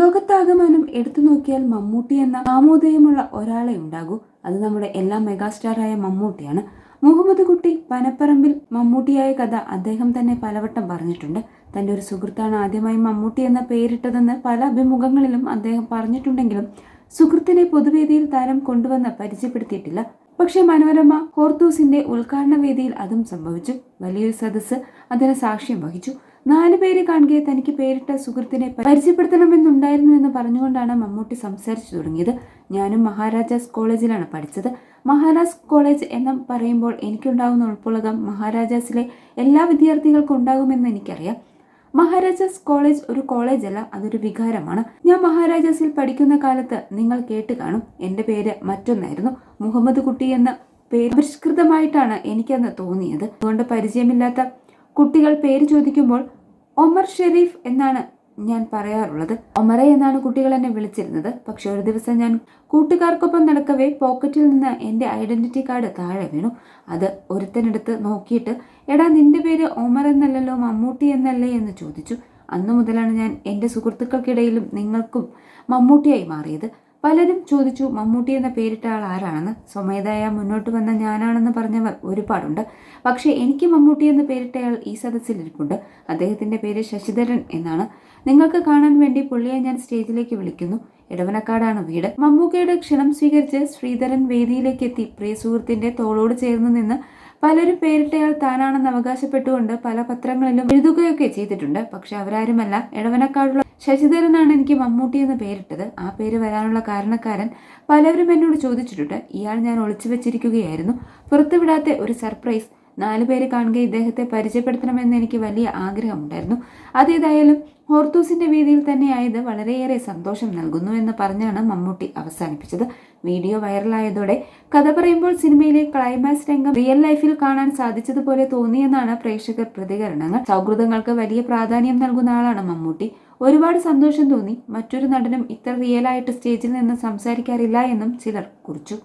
ലോകത്താകമാനം എടുത്തു നോക്കിയാൽ മമ്മൂട്ടി എന്ന നാമോദയമുള്ള ഒരാളെ ഉണ്ടാകൂ. അത് നമ്മുടെ എല്ലാ മെഗാസ്റ്റാറായ മമ്മൂട്ടിയാണ്. മുഹമ്മദ് കുട്ടി പനപ്പറമ്പിൽ മമ്മൂട്ടിയായ കഥ അദ്ദേഹം തന്നെ പലവട്ടം പറഞ്ഞിട്ടുണ്ട്. തന്റെ ഒരു സുഹൃത്താണ് ആദ്യമായി മമ്മൂട്ടി എന്ന പേരിട്ടതെന്ന് പല അഭിമുഖങ്ങളിലും അദ്ദേഹം പറഞ്ഞിട്ടുണ്ടെങ്കിലും സുഹൃത്തിനെ പൊതുവേദിയിൽ താരം കൊണ്ടുവന്ന് പരിചയപ്പെടുത്തിയിട്ടില്ല. പക്ഷേ മനോരമ കോർത്തൂസിന്റെ ഉദ്ഘാടന വേദിയിൽ അതും സംഭവിച്ചു. വലിയൊരു സദസ്സ് അതിന് സാക്ഷ്യം വഹിച്ചു. നാല് പേരെ കാണുകയെ തനിക്ക് പേരിട്ട സുഹൃത്തിനെ പരിചയപ്പെടുത്തണമെന്നുണ്ടായിരുന്നു എന്ന് പറഞ്ഞുകൊണ്ടാണ് മമ്മൂട്ടി സംസാരിച്ചു തുടങ്ങിയത്. ഞാനും മഹാരാജാസ് കോളേജിലാണ് പഠിച്ചത്. മഹാരാജ് കോളേജ് എന്ന് പറയുമ്പോൾ എനിക്കുണ്ടാകുന്ന ഉൾപ്പുളകം മഹാരാജാസിലെ എല്ലാ വിദ്യാർത്ഥികൾക്കും ഉണ്ടാകുമെന്ന് എനിക്കറിയാം. മഹാരാജാസ് കോളേജ് ഒരു കോളേജല്ല അതൊരു വികാരമാണ്. ഞാൻ മഹാരാജാസിൽ പഠിക്കുന്ന കാലത്ത് നിങ്ങൾ കേട്ട് കാണും. എന്റെ പേര് മറ്റൊന്നായിരുന്നു. മുഹമ്മദ് കുട്ടി എന്ന പേര് പരിഷ്കൃതമായിട്ടാണ് എനിക്കന്ന് തോന്നിയത്. അതുകൊണ്ട് പരിചയമില്ലാത്ത കുട്ടികൾ പേര് ചോദിക്കുമ്പോൾ ഒമർ ഷെരീഫ് എന്നാണ് ഞാൻ പറയാറുള്ളത്. ഒമറെ എന്നാണ് കുട്ടികൾ എന്നെ വിളിച്ചിരുന്നത്. പക്ഷെ ഒരു ദിവസം ഞാൻ കൂട്ടുകാർക്കൊപ്പം നടക്കവേ പോക്കറ്റിൽ നിന്ന് എന്റെ ഐഡന്റിറ്റി കാർഡ് താഴെ വീണു. അത് ഒരുത്തനെടുത്ത് നോക്കിയിട്ട് എടാ നിന്റെ പേര് ഒമർ എന്നല്ലല്ലോ മമ്മൂട്ടി എന്നല്ലേ? എന്ന് ചോദിച്ചു. അന്നു മുതലാണ് ഞാൻ എന്റെ സുഹൃത്തുക്കൾക്കിടയിലും നിങ്ങൾക്കും മമ്മൂട്ടിയായി മാറിയത്. പലരും ചോദിച്ചു മമ്മൂട്ടി എന്ന പേരിട്ട ആൾ ആരാണെന്ന്? സ്വമേധയ മുന്നോട്ട് വന്ന ഞാനാണെന്ന് പറഞ്ഞവർ ഒരുപാടുണ്ട്. പക്ഷേ എനിക്ക് മമ്മൂട്ടി എന്ന പേരിട്ടയാൾ ഈ സദസ്സിൽ ഇരിപ്പുണ്ട്. അദ്ദേഹത്തിന്റെ പേര് ശശിധരൻ എന്നാണ്. നിങ്ങൾക്ക് കാണാൻ വേണ്ടി പുള്ളിയെ ഞാൻ സ്റ്റേജിലേക്ക് വിളിക്കുന്നു. ഇടവനക്കാടാണ് വീട്. മമ്മൂക്കയുടെ ക്ഷണം സ്വീകരിച്ച് ശ്രീധരൻ വേദിയിലേക്ക് എത്തി പ്രിയ സുഹൃത്തിന്റെ തോളോട് ചേർന്ന് നിന്ന് പലരും പേരിട്ടയാൾ താനാണെന്ന് അവകാശപ്പെട്ടുകൊണ്ട് പല പത്രങ്ങളിലും എഴുതുകയൊക്കെ ചെയ്തിട്ടുണ്ട്. പക്ഷെ അവരാരുമല്ല. ഇടവനക്കാടുള്ള ശശിധരനാണ് എനിക്ക് മമ്മൂട്ടി എന്ന് പേരിട്ടത്. ആ പേര് വരാനുള്ള കാരണക്കാരൻ പലരും എന്നോട് ചോദിച്ചിട്ടുണ്ട്. ഇയാൾ ഞാൻ ഒളിച്ചു വെച്ചിരിക്കുകയായിരുന്നു. പുറത്തുവിടാത്ത ഒരു സർപ്രൈസ് നാലു പേര് കാണുക ഇദ്ദേഹത്തെ പരിചയപ്പെടുത്തണമെന്ന് എനിക്ക് വലിയ ആഗ്രഹമുണ്ടായിരുന്നു. അതേതായാലും ഹോർത്തൂസിന്റെ വീതിയിൽ തന്നെയായത് വളരെയേറെ സന്തോഷം നൽകുന്നു എന്ന് പറഞ്ഞാണ് മമ്മൂട്ടി അവസാനിപ്പിച്ചത്. വീഡിയോ വൈറലായതോടെ കഥ പറയുമ്പോൾ സിനിമയിലെ ക്ലൈമാക്സ് രംഗം റിയൽ ലൈഫിൽ കാണാൻ സാധിച്ചതുപോലെ തോന്നിയെന്നാണ് പ്രേക്ഷകർ പ്രതികരണങ്ങൾ. സൗഹൃദങ്ങൾക്ക് വലിയ പ്രാധാന്യം നൽകുന്ന ആളാണ് മമ്മൂട്ടി. ഒരുപാട് സന്തോഷം തോന്നി. മറ്റൊരു നടനും ഇത്ര റിയലായിട്ട് സ്റ്റേജിൽ നിന്ന് സംസാരിക്കാറില്ല എന്നും ചിലർ കുറിച്ചു.